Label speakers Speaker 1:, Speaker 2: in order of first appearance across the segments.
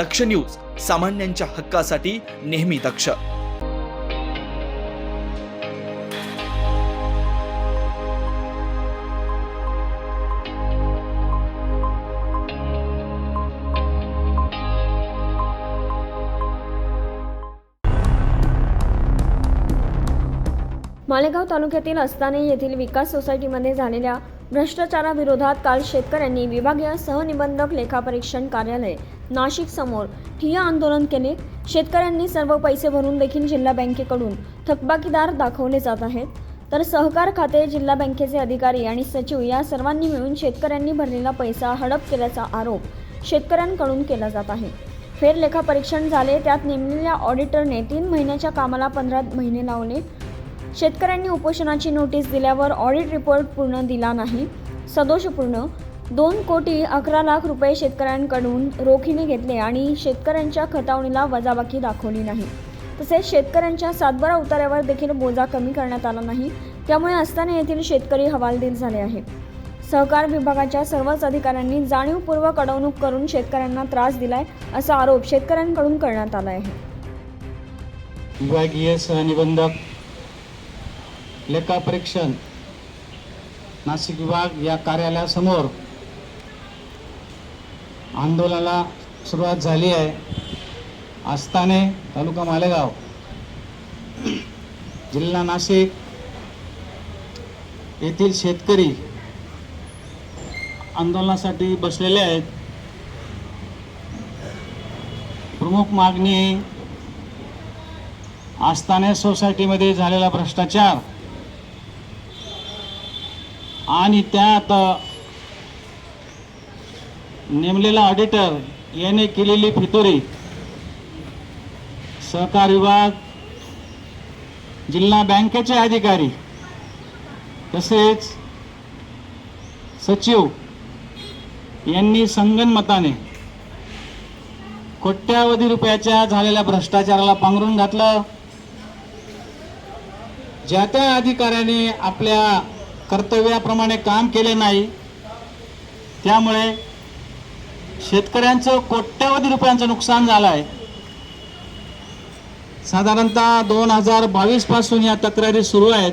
Speaker 1: दक्ष news सामान्यांच्या हक्कासाठी नेहमी दक्ष.
Speaker 2: मालेगाव तालुक्यातील अस्ताने येथील विकास सोसायटीमध्ये झालेल्या भ्रष्टाचाराविरोधात काल शेतकऱ्यांनी विभागीय सहनिबंधक लेखापरीक्षण कार्यालय नाशिक समोर ठिय्या आंदोलन केले. शेतकऱ्यांनी सर्व पैसे भरून देखील जिल्हा बँकेकडून थकबाकीदार दाखवले जात आहेत. तर सहकार खाते जिल्हा बँकेचे अधिकारी आणि सचिव या सर्वांनी मिळून शेतकऱ्यांनी भरलेला पैसा हडप केल्याचा आरोप शेतकऱ्यांकडून केला जात आहे. फेर लेखापरीक्षण झाले त्यात नेमलेल्या ऑडिटरने तीन महिन्याच्या कामाला पंधरा महिने लावले. शेतकऱ्यांनी उपोषणाची नोटीस दिल्यावर ऑडिट रिपोर्ट पूर्ण दिला नाही. सदोषपूर्ण. दोन कोटी अकरा लाख रुपये शेतकऱ्यांकडून रोखीने घेतले आणि शेतकऱ्यांच्या खतावणीला वजाबाकी दाखवली नाही. तसेच शेतकऱ्यांच्या सातबारा उतार्यावर देखील बोजा कमी करण्यात आला नाही. त्यामुळे अस्ताना येथील शेतकरी हवालदिल झाले आहे सहकार विभागाच्या सर्वच अधिकाऱ्यांनी जाणीवपूर्वक अडवणूक करून शेतकऱ्यांना त्रास दिलाय असा आरोप शेतकऱ्यांकडून करण्यात आला आहे.
Speaker 3: विभागीय सहनिबंधक लेखापरीक्षण नाशिक विभाग या कार्यालयासमोर आंदोलनाला सुरुवात झाली आहे. आस्ताने तालुका मालेगाव जिल्हा नाशिक येथील शेतकरी आंदोलनासाठी बसलेले आहेत. प्रमुख मागणी आस्थाने सोसायटीमध्ये झालेला भ्रष्टाचार आणि त्यात नेमलेला ऑडिटर याने केलेली फितोरी. सहकार विभाग जिल्हा बँकेचे अधिकारी तसेच सचिव यांनी संगनमताने कोट्यावधी रुपयाच्या झालेल्या भ्रष्टाचाराला पांघरून घातलं. ज्या त्या अधिकाऱ्याने आपल्या कर्तव्याप्रमाणे काम केले नाही त्यामुळे शेतकऱ्यांचं कोट्यावधी रुपयांचं नुकसान झालं आहे साधारणतः दोन हजार बावीसपासून या तक्रारी सुरू आहेत.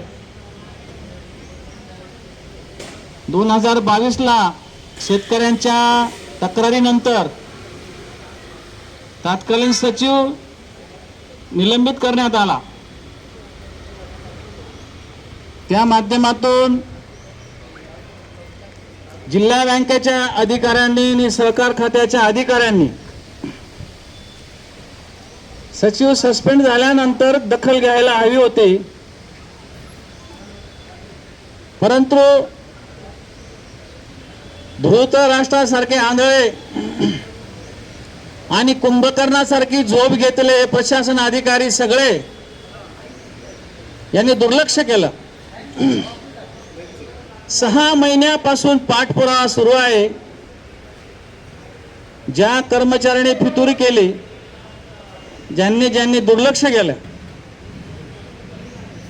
Speaker 3: दोन हजार बावीसला शेतकऱ्यांच्या तक्रारीनंतर तत्कालीन सचिव निलंबित करण्यात आला. त्या माध्यमातून जिल्हा बँकेच्या अधिकाऱ्यांनी आणि सहकार खात्याच्या अधिकाऱ्यांनी सचिव सस्पेंड झाल्यानंतर दखल घ्यायला हवी होती. परंतु धृतराष्ट्रासारखे आंधळे आणि कुंभकर्णासारखी झोप घेतले प्रशासन अधिकारी सगळे यांनी दुर्लक्ष केलं. सहा महिन्यापासून पाठपुरावा सुरू आहे. ज्या कर्मचाऱ्यांनी फितुरी केली ज्यांनी ज्यांनी दुर्लक्ष केलं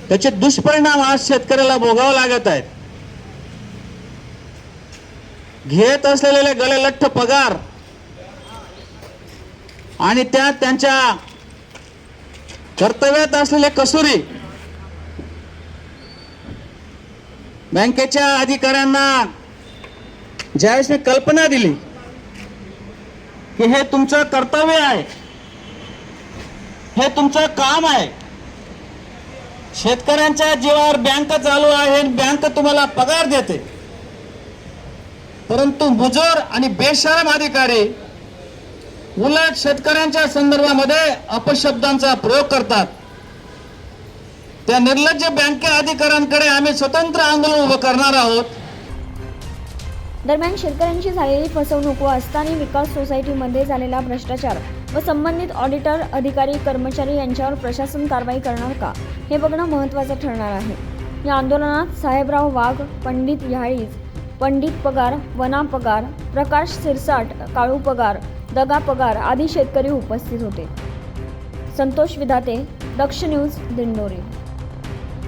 Speaker 3: त्याचे दुष्परिणाम आज शेतकऱ्याला भोगावं लागत आहेत. घेत असलेले गलेलठ्ठ पगार आणि त्यात त्यांच्या कर्तव्यात असलेले कसुरी बँकेच्या अधिकाऱ्यांना ज्यावेळेस मी कल्पना दिली की हे तुमचं कर्तव्य आहे हे तुमचं काम आहे शेतकऱ्यांच्या जीवावर बँक चालू आहे बँक तुम्हाला पगार देते. परंतु मुजोर आणि बेशरम अधिकारी उलट शेतकऱ्यांच्या संदर्भामध्ये अपशब्दांचा प्रयोग करतात. त्या निर्लज्ज बँके अधिकाऱ्यांकडे आम्ही स्वतंत्र आंदोलन उभं करणार आहोत.
Speaker 2: दरम्यान शेतकऱ्यांची झालेली फसवणूक व अस्थानी विकास सोसायटीमध्ये झालेला भ्रष्टाचार व संबंधित ऑडिटर अधिकारी कर्मचारी यांच्यावर प्रशासन कारवाई करणार का? हे बघणं महत्त्वाचं ठरणार आहे. या आंदोलनात साहेबराव वाघ पंडित याळीज पंडित पगार वना पगार प्रकाश सिरसाट काळू पगार दगा पगार आदी शेतकरी उपस्थित होते. संतोष विधाते दक्ष न्यूज दिंडोरी.